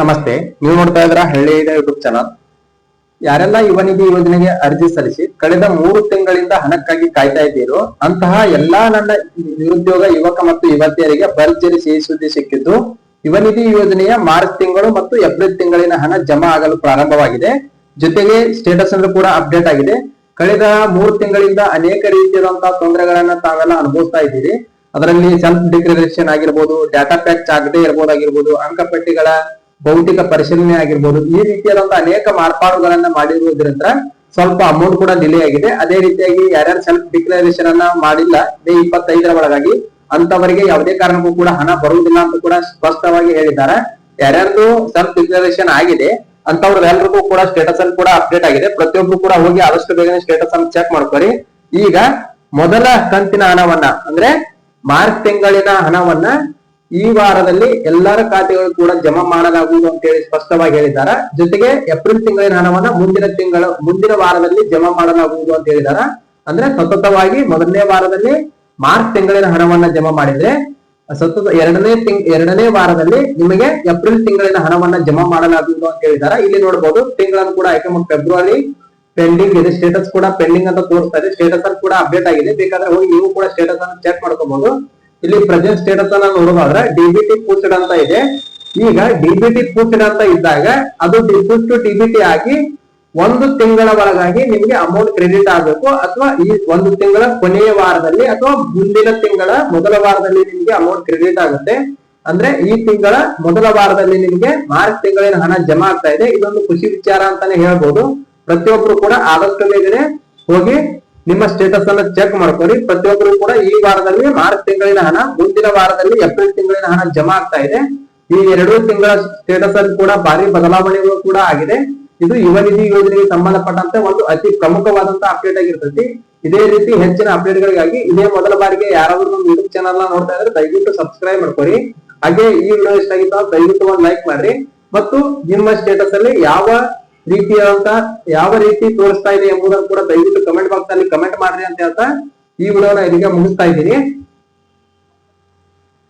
ನಮಸ್ತೆ, ನೀವು ನೋಡ್ತಾ ಇದ್ರ ಹಳ್ಳಿ ಯೂಟ್ಯೂಬ್ ಚಾನಲ್ ಯಾರೆಲ್ಲ ಯುವ ನಿಧಿ ಯೋಜನೆಗೆ ಅರ್ಜಿ ಸಲ್ಲಿಸಿ ಕಳೆದ ಮೂರು ತಿಂಗಳಿಂದ ಹಣಕ್ಕಾಗಿ ಕಾಯ್ತಾ ಇದ್ದೀರೋ, ಅಂತಹ ಎಲ್ಲಾ ನನ್ನ ನಿರುದ್ಯೋಗ ಯುವಕ ಮತ್ತು ಯುವತಿಯರಿಗೆ ಭರ್ಜರಿ ಸಿಹಿ ಸುದ್ದಿ ಸಿಕ್ಕಿದ್ದು ಯುವ ನಿಧಿ ಯೋಜನೆಯ ಮಾರ್ಚ್ ತಿಂಗಳು ಮತ್ತು ಏಪ್ರಿಲ್ ತಿಂಗಳಿನ ಹಣ ಜಮಾ ಆಗಲು ಪ್ರಾರಂಭವಾಗಿದೆ. ಜೊತೆಗೆ ಸ್ಟೇಟಸ್ ಅನ್ನು ಕೂಡ ಅಪ್ಡೇಟ್ ಆಗಿದೆ. ಕಳೆದ ಮೂರು ತಿಂಗಳಿಂದ ಅನೇಕ ರೀತಿಯಾದಂತಹ ತೊಂದರೆಗಳನ್ನ ತಾವೆಲ್ಲ ಅನುಭವಿಸ್ತಾ ಇದ್ದೀರಿ. ಅದರಲ್ಲಿ ಸೆಲ್ಫ್ ಡಿಕ್ಲರೇಷನ್ ಆಗಿರ್ಬೋದು ಡಾಟಾ ಪ್ಯಾಕ್ ಆಗದೆ ಇರ್ಬೋದಾಗಿರ್ಬೋದು, ಅಂಕಪಟ್ಟಿಗಳ ಭೌತಿಕ ಪರಿಶೀಲನೆ ಆಗಿರ್ಬೋದು, ಈ ರೀತಿಯಾದಂತಹ ಅನೇಕ ಮಾರ್ಪಾಡುಗಳನ್ನ ಮಾಡಿರುವುದರಿಂದ ಸ್ವಲ್ಪ ಅಮೌಂಟ್ ಕೂಡ ಡಿಲೇ ಆಗಿದೆ. ಅದೇ ರೀತಿಯಾಗಿ ಯಾರ್ಯಾರು ಸೆಲ್ಫ್ ಡಿಕ್ಲರೇಷನ್ ಅನ್ನ ಮಾಡಿಲ್ಲ ಮೇ ಇಪ್ಪತ್ತೈದರ ಒಳಗಾಗಿ ಅಂತವರಿಗೆ ಯಾವುದೇ ಕಾರಣಕ್ಕೂ ಕೂಡ ಹಣ ಬರುವುದಿಲ್ಲ ಅಂತ ಕೂಡ ಸ್ಪಷ್ಟವಾಗಿ ಹೇಳಿದ್ದಾರೆ. ಯಾರ್ಯಾರ್ದು ಸೆಲ್ಫ್ ಡಿಕ್ಲರೇಷನ್ ಆಗಿದೆ ಅಂತವ್ರೆಲ್ರಿಗೂ ಕೂಡ ಸ್ಟೇಟಸ್ ಅನ್ನು ಕೂಡ ಅಪ್ಡೇಟ್ ಆಗಿದೆ. ಪ್ರತಿಯೊಬ್ರು ಕೂಡ ಹೋಗಿ ಆದಷ್ಟು ಬೇಗನೆ ಸ್ಟೇಟಸ್ ಅನ್ನು ಚೆಕ್ ಮಾಡ್ಕೊರಿ ಈಗ ಮೊದಲ ಕಂತಿನ ಹಣವನ್ನ, ಅಂದ್ರೆ ಮಾರ್ಚ್ ತಿಂಗಳಿನ ಹಣವನ್ನ ಈ ವಾರದಲ್ಲಿ ಎಲ್ಲರ ಖಾತೆಗಳು ಕೂಡ ಜಮಾ ಮಾಡಲಾಗುವುದು ಅಂತ ಹೇಳಿ ಸ್ಪಷ್ಟವಾಗಿ ಹೇಳಿದ್ದಾರೆ. ಜೊತೆಗೆ ಏಪ್ರಿಲ್ ತಿಂಗಳಿನ ಹಣವನ್ನ ಮುಂದಿನ ತಿಂಗಳ, ಮುಂದಿನ ವಾರದಲ್ಲಿ ಜಮಾ ಮಾಡಲಾಗುವುದು ಅಂತ ಹೇಳಿದಾರ ಅಂದ್ರೆ ಸತತವಾಗಿ ಮೊದಲನೇ ವಾರದಲ್ಲಿ ಮಾರ್ಚ್ ತಿಂಗಳಿನ ಹಣವನ್ನ ಜಮಾ ಮಾಡಿದ್ರೆ, ಸತತ ಎರಡನೇ ತಿಂಗ್, ಎರಡನೇ ವಾರದಲ್ಲಿ ನಿಮಗೆ ಏಪ್ರಿಲ್ ತಿಂಗಳಿನ ಹಣವನ್ನ ಜಮಾ ಮಾಡಲಾಗುವುದು ಅಂತ ಹೇಳಿದಾರ ಇಲ್ಲಿ ನೋಡಬಹುದು ತಿಂಗಳನ್ನು ಕೂಡ ಆಯ್ಕೆ ಮಾಡಿ ಫೆಬ್ರವರಿ ಪೆಂಡಿಂಗ್ ಇದೆ. ಸ್ಟೇಟಸ್ ಕೂಡ ಪೆಂಡಿಂಗ್ ಅಂತ ತೋರಿಸ್ತಾ ಇದೆ. ಸ್ಟೇಟಸ್ ಅಲ್ಲಿ ಕೂಡ ಅಪ್ಡೇಟ್ ಆಗಿದೆ. ಬೇಕಾದ್ರೆ ಹೋಗಿ ನೀವು ಕೂಡ ಸ್ಟೇಟಸ್ ಅನ್ನು ಚೆಕ್ ಮಾಡ್ಕೋಬಹುದು ಇಲ್ಲಿ ಪ್ರೆಸೆಂಟ್ ಸ್ಟೇಟಸ್ ಅನ್ನ ನೋಡೋದಾದ್ರೆ ಡಿಬಿಟಿ ಪೂಸ್ಟೆಡ್ ಅಂತ ಇದೆ. ಈಗ ಡಿಬಿಟಿ ಪೂಸ್ಟೆಡ್ ಅಂತ ಇದ್ದಾಗ ಅದು ಡಿಪುಟ್ ಡಿಬಿಟಿ ಆಗಿ ಒಂದು ತಿಂಗಳ ಒಳಗಾಗಿ ನಿಮ್ಗೆ ಅಮೌಂಟ್ ಕ್ರೆಡಿಟ್ ಆಗಬೇಕು ಅಥವಾ ಈ ಒಂದು ತಿಂಗಳ ಕೊನೆಯ ವಾರದಲ್ಲಿ ಅಥವಾ ಮುಂದಿನ ತಿಂಗಳ ಮೊದಲ ವಾರದಲ್ಲಿ ನಿಮ್ಗೆ ಅಮೌಂಟ್ ಕ್ರೆಡಿಟ್ ಆಗುತ್ತೆ. ಅಂದ್ರೆ ಈ ತಿಂಗಳ ಮೊದಲ ವಾರದಲ್ಲಿ ನಿಮ್ಗೆ ಮಾರ್ಚ್ ತಿಂಗಳಿನ ಹಣ ಜಮಾ ಆಗ್ತಾ ಇದೆ. ಇದೊಂದು ಖುಷಿ ವಿಚಾರ ಅಂತಾನೆ ಹೇಳ್ಬೋದು. ಪ್ರತಿಯೊಬ್ರು ಕೂಡ ಆದಷ್ಟು ಬೇಗನೆ ಹೋಗಿ ನಿಮ್ಮ ಸ್ಟೇಟಸ್ ಅನ್ನ ಚೆಕ್ ಮಾಡ್ಕೊಳ್ಳಿ. ಪ್ರತಿಯೊಬ್ಬರು ಕೂಡ ಈ ವಾರದಲ್ಲಿ ಮಾರ್ಚ್ ತಿಂಗಳಿನ ಹಣ, ಮುಂದಿನ ವಾರದಲ್ಲಿ ಏಪ್ರಿಲ್ ತಿಂಗಳಿನ ಹಣ ಜಮಾ ಆಗ್ತಾ ಇದೆ. ಈ ಎರಡು ತಿಂಗಳ ಸ್ಟೇಟಸ್ ಅಲ್ಲಿ ಕೂಡ ಭಾರಿ ಬದಲಾವಣೆಗಳು ಕೂಡ ಆಗಿದೆ. ಇದು ಯುವ ನಿಧಿ ಯೋಜನೆಗೆ ಸಂಬಂಧಪಟ್ಟಂತೆ ಒಂದು ಅತಿ ಪ್ರಮುಖವಾದಂತಹ ಅಪ್ಡೇಟ್ ಆಗಿರ್ತೈತಿ. ಇದೇ ರೀತಿ ಹೆಚ್ಚಿನ ಅಪ್ಡೇಟ್ ಗಳಿಗಾಗಿ ಇದೇ ಮೊದಲ ಬಾರಿಗೆ ಯಾರಾದ್ರೂ ನಮ್ಮ ಯೂಟ್ಯೂಬ್ ಚಾನಲ್ ನೋಡ್ತಾ ಇದ್ರೆ ದಯವಿಟ್ಟು ಸಬ್ಸ್ಕ್ರೈಬ್ ಮಾಡ್ಕೊಳ್ಳಿ. ಹಾಗೆ ಈ ವಿಡಿಯೋ ಇಷ್ಟ ಆಗಿತ್ತು ದಯವಿಟ್ಟು ಒಂದು ಲೈಕ್ ಮಾಡ್ರಿ. ಮತ್ತು ನಿಮ್ಮ ಸ್ಟೇಟಸ್ ಅಲ್ಲಿ ಯಾವ ರೀತಿಯಾದಂತ ಯಾವ ರೀತಿ ತೋರಿಸ್ತಾ ಇದೆ ಎಂಬುದನ್ನು ಕೂಡ ದಯವಿಟ್ಟು ಕಮೆಂಟ್ ಬಾಕ್ಸ್ ಅಲ್ಲಿ ಕಮೆಂಟ್ ಮಾಡ್ರಿ ಅಂತ ಹೇಳ್ತಾ ಈ ವಿಡಿಯೋನ ಇಲ್ಲಿಗೆ ಮುಗಿಸ್ತಾ ಇದ್ದೀನಿ.